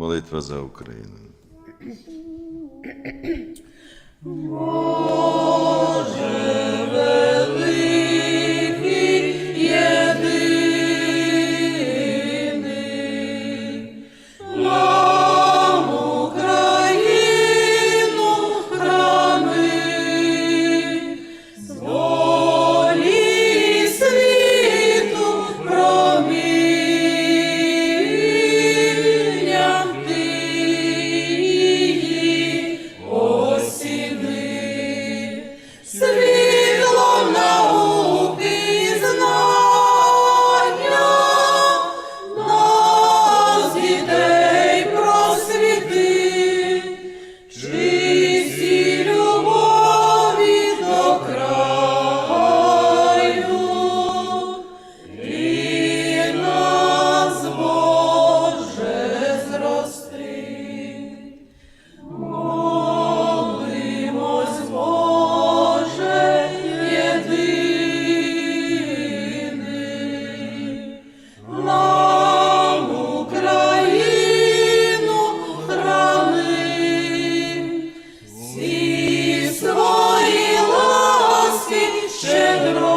Молитва за Україну. Pedro.